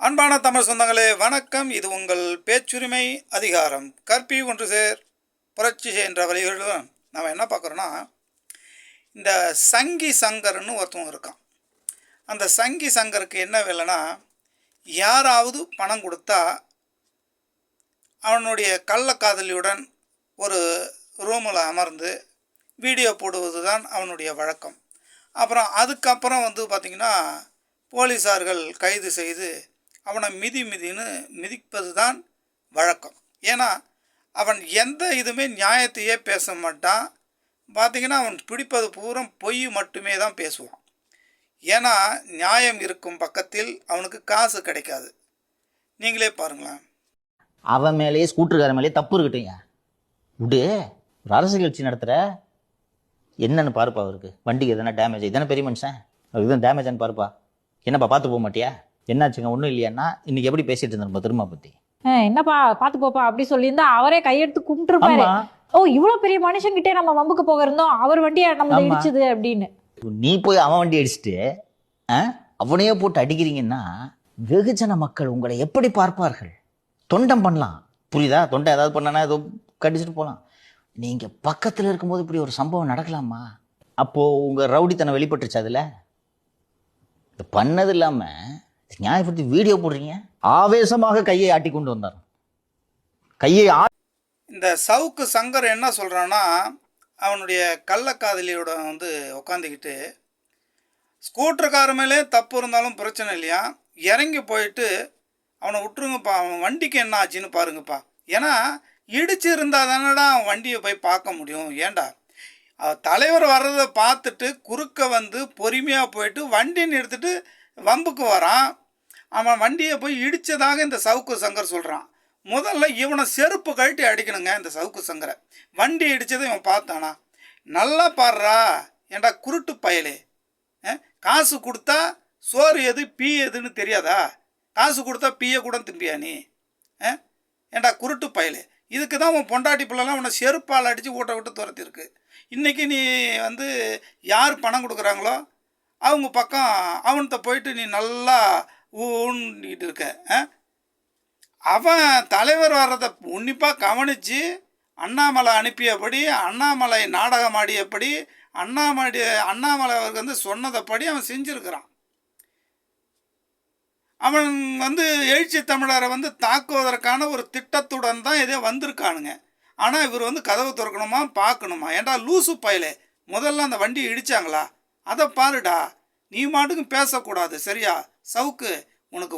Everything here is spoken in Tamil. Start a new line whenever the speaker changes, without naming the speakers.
அன்பான தமிழ் சொந்தங்களே வணக்கம். இது உங்கள் பேச்சுரிமை அதிகாரம். கற்பி ஒன்று சேர் புரட்சி என்ற வழிகளில் நம்ம என்ன பார்க்குறோன்னா இந்த சங்கி சங்கர்னு ஒருத்தவங்க இருக்கான். அந்த சங்கி சங்கருக்கு என்ன வேலைன்னா யாராவது பணம் கொடுத்தா அவனுடைய கள்ளக்காதலியுடன் ஒரு ரூமில் அமர்ந்து வீடியோ போடுவது தான் அவனுடைய வழக்கம். அப்புறம் அதுக்கப்புறம் வந்து பார்த்திங்கன்னா போலீஸார்கள் கைது செய்து அவனை மிதி மிதின்னு மிதிப்பது தான் வழக்கம். ஏன்னா அவன் எந்த இதுவுமே நியாயத்தையே பேச மாட்டான். பார்த்திங்கன்னா அவன் பிடிப்பது பூரா பொய் மட்டுமே தான் பேசுவான். ஏன்னா நியாயம் இருக்கும் பக்கத்தில் அவனுக்கு காசு கிடைக்காது. நீங்களே பாருங்களேன்.
அவன் மேலேயே ஸ்கூட்டருக்காரன் மேலேயே தப்பு இருக்கட்டுங்க. விடு ஒரு அரசு கட்சி நடத்துகிற என்னன்னு பாருப்பா அவருக்கு. வண்டிக்கு எதனா டேமேஜ் இதானே பெரிய மனுஷன்? அவருக்கு எதுவும் டேமேஜான்னு பாருப்பா. என்னப்பா பார்த்து போக மாட்டியா? என்னாச்சுங்க? ஒன்றும் இல்லையான்னா இன்னைக்கு எப்படி பேசிட்டு இருந்திருப்பா திரும்ப பற்றி
என்னப்பா பாத்து போப்பா அப்படி சொல்லியிருந்தா அவரே கையெடுத்து கும்பிட்டுருப்பாரு. ஓ இவ்வளவு பெரிய மனுஷங்கிட்டே நம்ம வம்புக்கு போக இருந்தோம் அவர் வண்டியா நம்ம. இடிச்சது அப்படின்னு.
நீ போய் அவன் வண்டி அடிச்சுட்டு அவனையே போட்டு அடிக்கிறீங்கன்னா வெகுஜன மக்கள் உங்களை எப்படி பார்ப்பார்கள்? தொண்டம் பண்ணலாம். புரியுதா? தொண்டை ஏதாவது பண்ணனா ஏதோ கடிச்சிட்டு போகலாம் நீங்கள் பக்கத்தில் இருக்கும்போது இப்படி ஒரு சம்பவம் நடக்கலாமா? அப்போது உங்கள் ரவுடித்தனம் வெளிப்பட்டுருச்சு அதில்? இது பண்ணது இல்லாமல் நியாயப்படுத்தி வீடியோ போடுறீங்க? ஆவேசமாக கையை ஆட்டி கொண்டு வந்தார். கையை ஆ
இந்த சவுக்கு சங்கர் என்ன சொல்கிறான்னா அவனுடைய கள்ளக்காதலியோட வந்து உக்காந்துக்கிட்டு ஸ்கூட்டர்கார மேலே தப்பு இருந்தாலும் பிரச்சனை இல்லையா? இறங்கி போயிட்டு அவனை விட்டுருங்கப்பா அவன் வண்டிக்கு என்ன ஆச்சுன்னு பாருங்கப்பா. ஏன்னா இடிச்சு இருந்தால் தானடா அவன் வண்டியை போய் பார்க்க முடியும் ஏன்டா அவ தலைவர் வர்றதை பார்த்துட்டு குறுக்க வந்து பொறுமையாக போயிட்டு வண்டின்னு நிறுத்திட்டு வம்புக்கு வரான். அவன் வண்டியை போய் இடித்ததாக இந்த சவுக்கு சங்கர் சொல்கிறான் முதல்ல இவனை செருப்பு கழட்டி அடிக்கணுங்க இந்த சவுக்கு சங்கரை. வண்டி இடித்ததை இவன் பார்த்தானா? நல்லா பாடுறா ஏண்டா குருட்டு பயலே. காசு கொடுத்தா சோறு எது பீ எதுன்னு தெரியாதா? காசு கொடுத்தா பீயை கூட திம்பியா நீ? ஏண்டா குருட்டு பயலே. இதுக்கு தான் உன் பொண்டாட்டி பிள்ளைலாம் உன்னை செருப்பால் அடித்து ஊட்ட விட்டு துரத்திருக்கு இன்றைக்கி நீ வந்து யார் பணம் கொடுக்குறாங்களோ அவங்க பக்கம் அவன்கிட்ட போயிட்டு நீ நல்லா ஊன்னிக்கிட்டு இருக்க ஆ? அவன் தலைவர் வர்றதை உன்னிப்பாக கவனித்து அண்ணாமலை அனுப்பியபடி அண்ணாமலை நாடகம் ஆடியபடி அண்ணாமலை அண்ணாமலை அவருக்கு வந்து சொன்னதைப்படி அவன் செஞ்சுருக்கிறான். அவன் வந்து எழுச்சி தமிழரை வந்து தாக்குவதற்கான ஒரு திட்டத்துடன் தான் இதே வந்திருக்கானுங்க. ஆனால் இவர் வந்து கதவு திறக்கணுமா பார்க்கணுமா? ஏன்டா லூசு பயலே முதல்ல அந்த வண்டி இடித்தாங்களா அதை பாருடா. நீ மாட்டுக்கும் பேசக்கூடாது சரியா? சவுக்கு உனக்கு